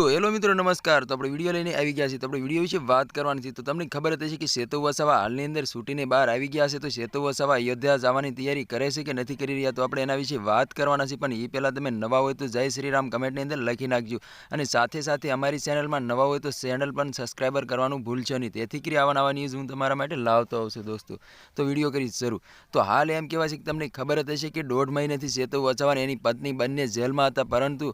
તો હેલો મિત્રો, નમસ્કાર. તો આપણે વીડિયો લઈને આવી ગયા છીએ. તો આપણે વીડિયો વિશે વાત કરવાની છે. તો તમને ખબર હતી કે સેતુ વસાવા હાલની અંદર છૂટીને બહાર આવી ગયા છે. તો સેતુ વસાવા અયોધ્યા જવાની તૈયારી કરે છે કે નથી કરી રહ્યા તો આપણે એના વિશે વાત કરવાના છે. પણ એ પહેલાં તમે નવા હોય તો જય શ્રીરામ કમેન્ટની અંદર લખી નાખજો. અને સાથે સાથે અમારી ચેનલમાં નવા હોય તો ચેનલ પણ સબસ્ક્રાઈબર કરવાનું ભૂલશો નહીં. તેથી કરી આવા નવા ન્યૂઝ હું તમારા માટે લાવતો આવશે દોસ્તો. તો વીડિયો કરી શરૂ. તો હાલ એમ કહેવાય છે કે તમને ખબર જ હશે કે દોઢ મહિનાથી સેતુ વસાવા એની પત્ની બંને જેલમાં હતા. પરંતુ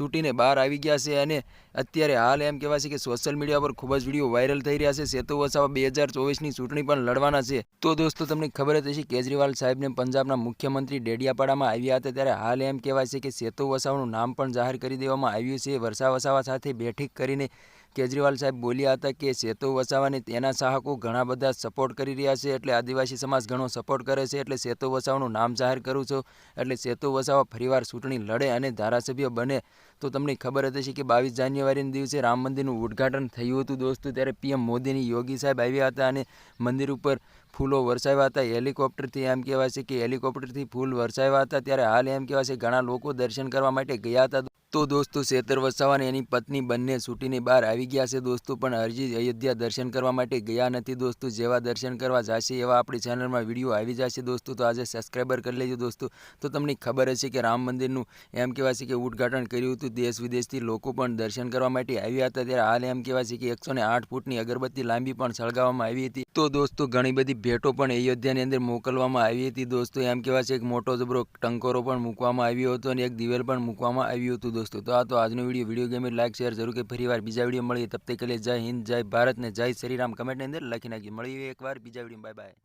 છૂટીને બહાર આવી ગયા છે અને અત્યારે હાલ એમ કહેવાય છે કે સોશિયલ મીડિયા પર ખૂબ જ વીડિયો વાયરલ થઈ રહ્યા છે. સેતુ વસાવા બે હજાર ચોવીસની ચૂંટણી પણ લડવાના છે. તો દોસ્તો, તમને ખબર જ હશે કેજરીવાલ સાહેબને પંજાબના મુખ્યમંત્રી ડેડિયાપાડામાં આવ્યા હતા ત્યારે હાલ એમ કહેવાય છે કે સેતુ વસાવાનું નામ પણ જાહેર કરી દેવામાં આવ્યું છે. વર્ષા વસાવા સાથે બેઠક કરીને કેજરીવાલ સાહેબ બોલ્યા હતા કે સેતુ વસાવાની તેના ચાહકો ઘણા બધા સપોર્ટ કરી રહ્યા છે, એટલે આદિવાસી સમાજ ઘણો સપોર્ટ કરે છે, એટલે સેતુ વસાવાનું નામ જાહેર કરું છું, એટલે સેતુ વસાવા ફરીવાર ચૂંટણી લડે અને ધારાસભ્ય બને. તો તમને ખબર હતી છે કે બાવીસ જાન્યુઆરીના દિવસે રામ મંદિરનું ઉદ્ઘાટન થયું હતું દોસ્તો, ત્યારે પીએમ મોદીની યોગી સાહેબ આવ્યા હતા અને મંદિર ઉપર ફૂલો વરસાવ્યા હતા. હેલિકોપ્ટરથી એમ કહેવાય છે કે હેલિકોપ્ટરથી ફૂલ વરસાવ્યા હતા, ત્યારે હાલ એમ કહેવાય છે ઘણા લોકો દર્શન કરવા માટે ગયા હતા. તો દોસ્તો સેતર વસાવાને એની પત્ની બંને છૂટીને બહાર આવી ગયા છે. દોસ્તો પણ હરજી અયોધ્યા દર્શન કરવા માટે ગયા નથી દોસ્તો. જેવા દર્શન કરવા જશે એવા આપણી ચેનલમાં વીડિયો આવી જશે દોસ્તો. તો આજે સબસ્ક્રાઈબર કરી લેજો દોસ્તો. તો તમને ખબર હશે કે રામ મંદિરનું એમ કહેવાય છે કે ઉદ્ઘાટન કર્યું હતું. દેશ વિદેશથી લોકો પણ દર્શન કરવા માટે આવ્યા હતા. ત્યારે હાલ એમ કહેવાય છે કે એકસો આઠ ફૂટની અગરબત્તી લાંબી પણ સળગાવવામાં આવી હતી. તો દોસ્તો ઘણી બધી ભેટો પણ અયોધ્યાની અંદર મોકલવામાં આવી હતી દોસ્તો. એમ કહેવાય છે કે મોટો જબરો ટંકોરો પણ મૂકવામાં આવ્યો હતો અને એક દિવેલ પણ મૂકવામાં આવ્યું હતું દોસ્તો. તો આ તો આજનો વીડિયો વીડિયો ગમે લાઈક શેર જરૂર કે ફરીવાર બીજા વીડિયો મળીએ. તબ તક કે જય હિન્દ, જય ભારત ને જય શ્રીરામ કમેન્ટની અંદર લખી નાખીએ મળીએ એકવાર બીજા વીડિયો બાય બાય